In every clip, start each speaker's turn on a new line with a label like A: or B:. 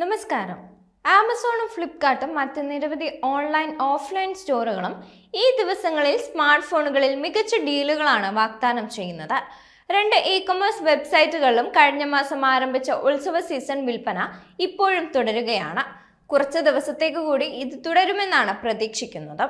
A: നമസ്കാരം. ആമസോണും ഫ്ലിപ്കാർട്ടും മറ്റ് നിരവധി ഓൺലൈൻ ഓഫ്ലൈൻ സ്റ്റോറുകളും ഈ ദിവസങ്ങളിൽ സ്മാർട്ട് ഫോണുകളിൽ മികച്ച ഡീലുകളാണ് വാഗ്ദാനം ചെയ്യുന്നത്. രണ്ട് ഇ കൊമേഴ്സ് വെബ്സൈറ്റുകളിലും കഴിഞ്ഞ മാസം ആരംഭിച്ച ഉത്സവ സീസൺ വിൽപ്പന ഇപ്പോഴും തുടരുകയാണ്. കുറച്ച് ദിവസത്തേക്ക് കൂടി ഇത് തുടരുമെന്നാണ് പ്രതീക്ഷിക്കുന്നത്.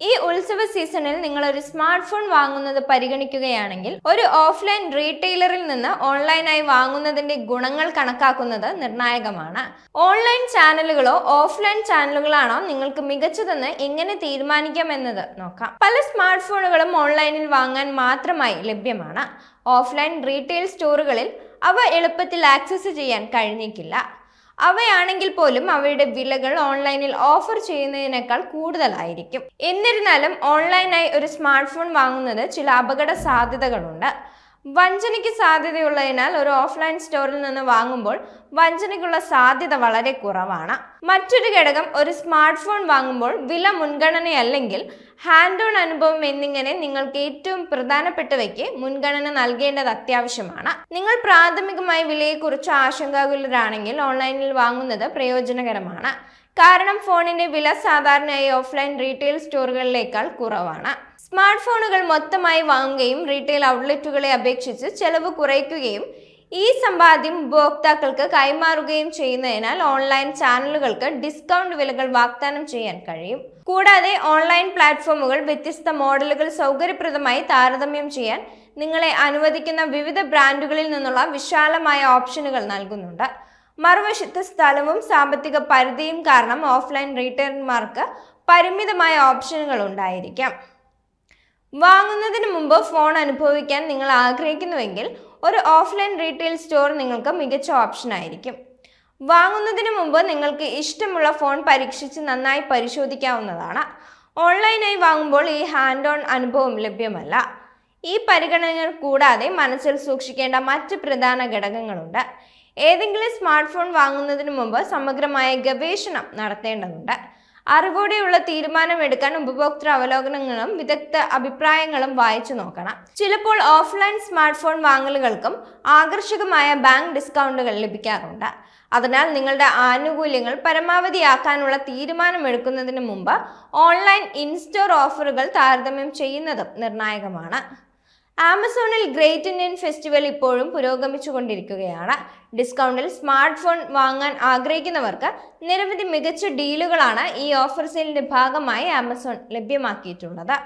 A: ഈ ഉത്സവ സീസണിൽ നിങ്ങൾ ഒരു സ്മാർട്ട് ഫോൺ വാങ്ങുന്നത് പരിഗണിക്കുകയാണെങ്കിൽ ഒരു ഓഫ്ലൈൻ റീറ്റെയിലറിൽ നിന്ന് ഓൺലൈനായി വാങ്ങുന്നതിന്റെ ഗുണങ്ങൾ കണക്കാക്കുന്നത് നിർണായകമാണ്. ഓൺലൈൻ ചാനലുകളോ ഓഫ്ലൈൻ ചാനലുകളാണോ നിങ്ങൾക്ക് മികച്ചതെന്ന് എങ്ങനെ തീരുമാനിക്കാം എന്നത് നോക്കാം. പല സ്മാർട്ട് ഫോണുകളും ഓൺലൈനിൽ വാങ്ങാൻ മാത്രമായി ലഭ്യമാണ്. ഓഫ്ലൈൻ റീറ്റെയിൽ സ്റ്റോറുകളിൽ അവ എളുപ്പത്തിൽ ആക്സസ് ചെയ്യാൻ കഴിഞ്ഞേക്കില്ല. അവയാണെങ്കിൽ പോലും അവയുടെ വിലകൾ ഓൺലൈനിൽ ഓഫർ ചെയ്യുന്നതിനേക്കാൾ കൂടുതലായിരിക്കും. എന്നിരുന്നാലും ഓൺലൈനായി ഒരു സ്മാർട്ട് ഫോൺ വാങ്ങുന്നത് ചില അപകട സാധ്യതകളുണ്ട് വഞ്ചനയ്ക്ക് സാധ്യതയുള്ളതിനാൽ ഒരു ഓഫ്ലൈൻ സ്റ്റോറിൽ നിന്ന് വാങ്ങുമ്പോൾ വഞ്ചനയ്ക്കുള്ള സാധ്യത വളരെ കുറവാണ്. മറ്റൊരു ഘടകം ഒരു സ്മാർട്ട് ഫോൺ വാങ്ങുമ്പോൾ വില മുൻഗണനയല്ലെങ്കിൽ ഹാൻഡ് ഓൺ അനുഭവം എന്നിങ്ങനെ നിങ്ങൾക്ക് ഏറ്റവും പ്രധാനപ്പെട്ടവയ്ക്ക് മുൻഗണന നൽകേണ്ടത് അത്യാവശ്യമാണ്. നിങ്ങൾ പ്രാഥമികമായി വിലയെക്കുറിച്ച് ആശങ്കാകുലരാണെങ്കിൽ ഓൺലൈനിൽ വാങ്ങുന്നത് പ്രയോജനകരമാണ്. കാരണം ഫോണിന്റെ വില സാധാരണയായി ഓഫ്ലൈൻ റീറ്റെയിൽ സ്റ്റോറുകളിലേക്കാൾ കുറവാണ്. സ്മാർട്ട് ഫോണുകൾ മൊത്തമായി വാങ്ങുകയും റീറ്റെയിൽ ഔട്ട്ലെറ്റുകളെ അപേക്ഷിച്ച് ചെലവ് കുറയ്ക്കുകയും ഈ സമ്പാദ്യം ഉപഭോക്താക്കൾക്ക് കൈമാറുകയും ചെയ്യുന്നതിനാൽ ഓൺലൈൻ ചാനലുകൾക്ക് ഡിസ്കൗണ്ട് വിലകൾ വാഗ്ദാനം ചെയ്യാൻ കഴിയും. കൂടാതെ ഓൺലൈൻ പ്ലാറ്റ്ഫോമുകൾ വ്യത്യസ്ത മോഡലുകൾ സൗകര്യപ്രദമായി താരതമ്യം ചെയ്യാൻ നിങ്ങളെ അനുവദിക്കുന്ന വിവിധ ബ്രാൻഡുകളിൽ നിന്നുള്ള വിശാലമായ ഓപ്ഷനുകൾ നൽകുന്നുണ്ട്. മറുവശത്ത് സ്ഥലവും സാമ്പത്തിക പരിധിയും കാരണം ഓഫ്ലൈൻ റീറ്റെയിലർമാർക്ക് പരിമിതമായ ഓപ്ഷനുകൾ ഉണ്ടായിരിക്കാം. വാങ്ങുന്നതിന് മുമ്പ് ഫോൺ അനുഭവിക്കാൻ നിങ്ങൾ ആഗ്രഹിക്കുന്നുവെങ്കിൽ ഒരു ഓഫ്ലൈൻ റീറ്റെയിൽ സ്റ്റോർ നിങ്ങൾക്ക് മികച്ച ഓപ്ഷൻ ആയിരിക്കും. വാങ്ങുന്നതിന് മുമ്പ് നിങ്ങൾക്ക് ഇഷ്ടമുള്ള ഫോൺ പരീക്ഷിച്ച് നന്നായി പരിശോധിക്കാവുന്നതാണ്. ഓൺലൈനായി വാങ്ങുമ്പോൾ ഈ ഹാൻഡ് ഓൺ അനുഭവം ലഭ്യമല്ല. ഈ പരിഗണനകൾ കൂടാതെ മനസ്സിൽ സൂക്ഷിക്കേണ്ട മറ്റ് പ്രധാന ഘടകങ്ങളുണ്ട്. ഏതെങ്കിലും സ്മാർട്ട് ഫോൺ വാങ്ങുന്നതിന് മുമ്പ് സമഗ്രമായ ഗവേഷണം നടത്തേണ്ടതുണ്ട്. അറിവോടെയുള്ള തീരുമാനമെടുക്കാൻ ഉപഭോക്തൃ അവലോകനങ്ങളും വിദഗ്ധ അഭിപ്രായങ്ങളും വായിച്ചു നോക്കണം. ചിലപ്പോൾ ഓഫ്ലൈൻ സ്മാർട്ട് ഫോൺ വാങ്ങലുകൾക്കും ആകർഷകമായ ബാങ്ക് ഡിസ്കൗണ്ടുകൾ ലഭിക്കാറുണ്ട്. അതിനാൽ നിങ്ങളുടെ ആനുകൂല്യങ്ങൾ പരമാവധിയാക്കാനുള്ള തീരുമാനമെടുക്കുന്നതിന് മുമ്പ് ഓൺലൈൻ ഇൻസ്റ്റോർ ഓഫറുകൾ താരതമ്യം ചെയ്യുന്നതും നിർണായകമാണ്. ആമസോണിൽ ഗ്രേറ്റ് ഇന്ത്യൻ ഫെസ്റ്റിവൽ ഇപ്പോഴും പുരോഗമിച്ചുകൊണ്ടിരിക്കുകയാണ്. ഡിസ്കൗണ്ടിൽ സ്മാർട്ട് ഫോൺ വാങ്ങാൻ ആഗ്രഹിക്കുന്നവർക്ക് നിരവധി മികച്ച ഡീലുകളാണ് ഈ ഓഫർ സെയിലിന്റെ ഭാഗമായി ആമസോൺ ലഭ്യമാക്കിയിട്ടുള്ളത്.